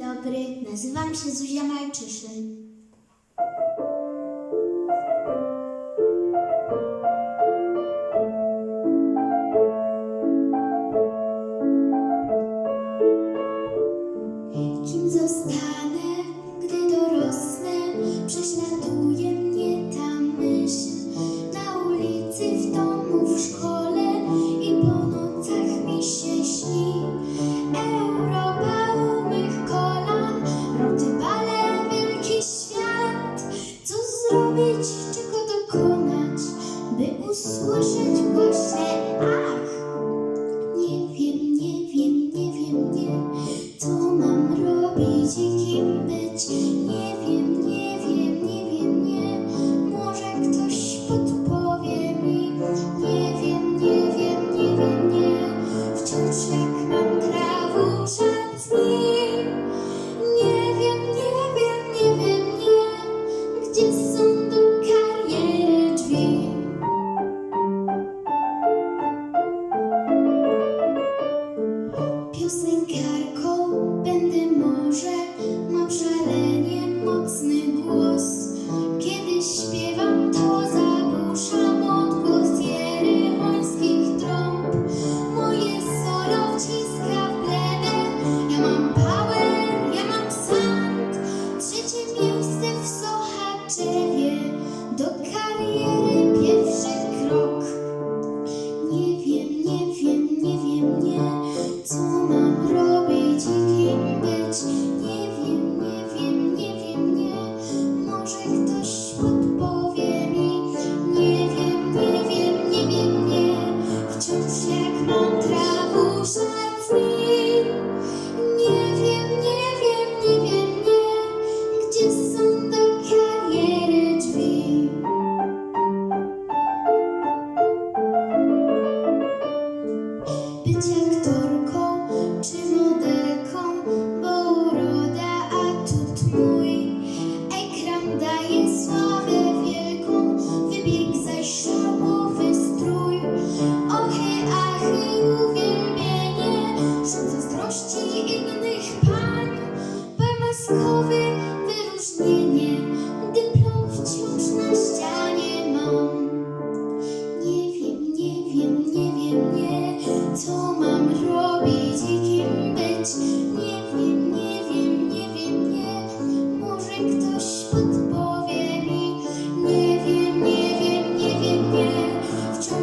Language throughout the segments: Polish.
dobry, nazywam się Zuzia Malczyszyn. Kim zostanę, gdy dorosnę, prześladuję. see.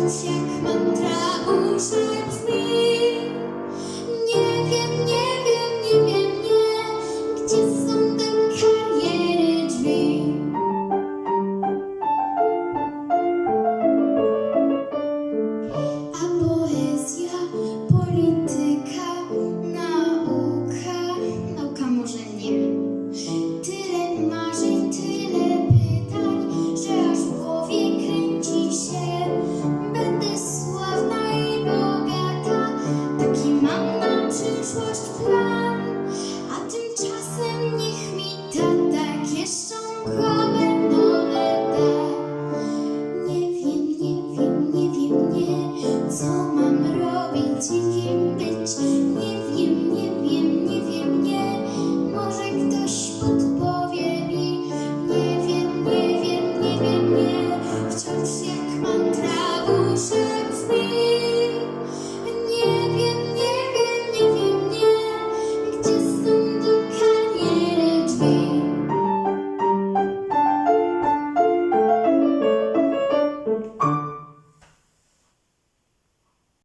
天。Розумом робить тільки бич.